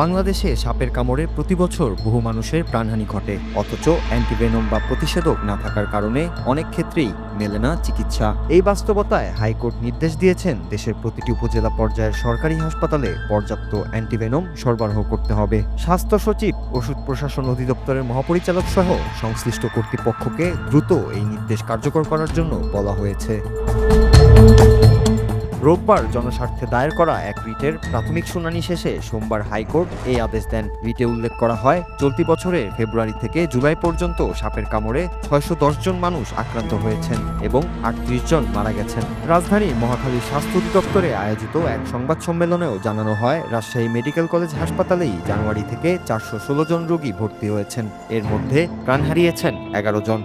বাংলাদেশে সাপের কামড়ে প্রতি বছর বহু মানুষের প্রাণহানি ঘটে। অথচ অ্যান্টিভেনম বা প্রতিষেধক না থাকার কারণে অনেক ক্ষেত্রেই মেলে না চিকিৎসা। এই বাস্তবতায় হাইকোর্ট নির্দেশ দিয়েছেন দেশের প্রতিটি উপজেলা পর্যায়ের সরকারি হাসপাতালে পর্যাপ্ত অ্যান্টিভেনম সরবরাহ করতে হবে। স্বাস্থ্য সচিব, ওষুধ প্রশাসন অধিদপ্তরের মহাপরিচালক সহ সংশ্লিষ্ট কর্তৃপক্ষকে দ্রুত এই নির্দেশ কার্যকর করার জন্য বলা হয়েছে। রোববার জনস্বার্থে দায়ের করা এক রিটের প্রাথমিক শুনানি শেষে সোমবার হাইকোর্ট এই আদেশ দেন। রিটে উল্লেখ করা হয়, চলতি বছরের ফেব্রুয়ারি থেকে জুলাই পর্যন্ত সাপের কামড়ে ছয়শো দশ জন মানুষ আক্রান্ত হয়েছেন এবং আটত্রিশ জন মারা গেছেন। রাজধানীর মহাখালীর স্বাস্থ্য অধিদপ্তরে আয়োজিত এক সংবাদ সম্মেলনেও জানানো হয়, রাজশাহী মেডিকেল কলেজ হাসপাতালেই জানুয়ারি থেকে চারশো ষোলো জন রোগী ভর্তি হয়েছেন। এর মধ্যে প্রাণ হারিয়েছেন এগারো জন।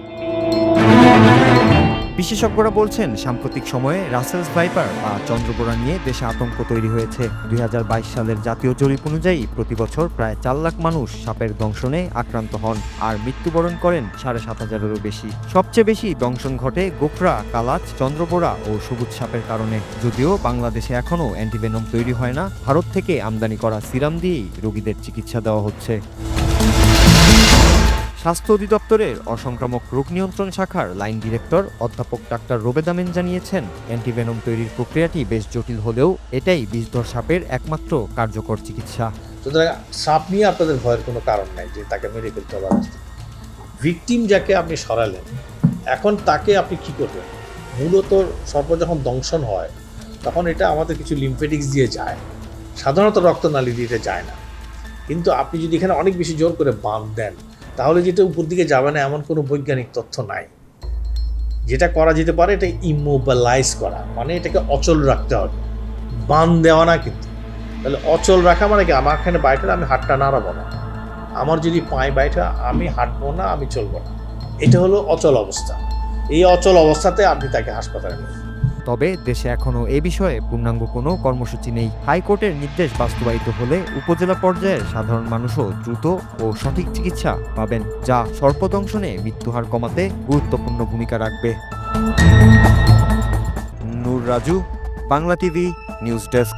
বিশেষজ্ঞরা বলছেন, সাম্প্রতিক সময়ে রাসেলস ভাইপার বা চন্দ্রবোরা নিয়ে দেশে আতঙ্ক তৈরি হয়েছে। দুই হাজার বাইশ সালের জাতীয় জরিপ অনুযায়ী প্রতি বছর প্রায় চার লাখ মানুষ সাপের দংশনে আক্রান্ত হন আর মৃত্যুবরণ করেন সাড়ে সাত হাজারেরও বেশি। সবচেয়ে বেশি দংশন ঘটে গোখরা, কালাচ, চন্দ্রবোরা ও সবুজ সাপের কারণে। যদিও বাংলাদেশে এখনও অ্যান্টিভেনম তৈরি হয় না, ভারত থেকে আমদানি করা সিরাম দিয়েই রোগীদের চিকিৎসা দেওয়া হচ্ছে। স্বাস্থ্য অধিদপ্তরের অসংক্রামক রোগ নিয়ন্ত্রণ শাখার লাইন ডিরেক্টর অধ্যাপক ডাক্তার রোবেদামেন জানিয়েছেন, অ্যান্টিভেনম তৈরির প্রক্রিয়াটি বেশ জটিল হলেও এটাই বিষধর সাপের একমাত্র কার্যকর চিকিৎসা। সাপ নিয়ে আপনাদের ভয়ের কোনো কারণ নাই যে তাকে মেরে ফেলতে হবে ভিকটিম যাকে আপনি সরালেন, এখন তাকে আপনি কি করবেন? মূলত সর্প যখন দংশন হয়, তখন এটা আমাদের কিছু লিম্ফেটিক্স দিয়ে যায়। সাধারণত রক্তনালী দিয়ে যায় না। কিন্তু আপনি যদি এখানে অনেক বেশি জোর করে বাঁধ দেন তাহলে যেটা উপর দিকে যাবে না, এমন কোনো বৈজ্ঞানিক তথ্য নাই। যেটা করা যেতে পারে, এটা ইমোবালাইজ করা মানে এটাকে অচল রাখতে হবে। বান দেওয়া না কিন্তু। তাহলে অচল রাখা মানে কি? আমার এখানে বাইরে আমি হাতটা নাড়াবো না। আমার যদি পায়ে বাইটা আমি হাঁটবো না, আমি চলবো না। এটা হলো অচল অবস্থা। এই অচল অবস্থাতে আপনি তাকে হাসপাতালে নিয়ে। তবে দেশে এখনও এ বিষয়ে পূর্ণাঙ্গ কোনো কর্মসূচি নেই। হাইকোর্টের নির্দেশ বাস্তবায়িত হলে উপজেলা পর্যায়ের সাধারণ মানুষও দ্রুত ও সঠিক চিকিৎসা পাবেন, যা সর্পদংশনে মৃত্যুহার কমাতে গুরুত্বপূর্ণ ভূমিকা রাখবে। Nur Raju, Bangla TV, news desk.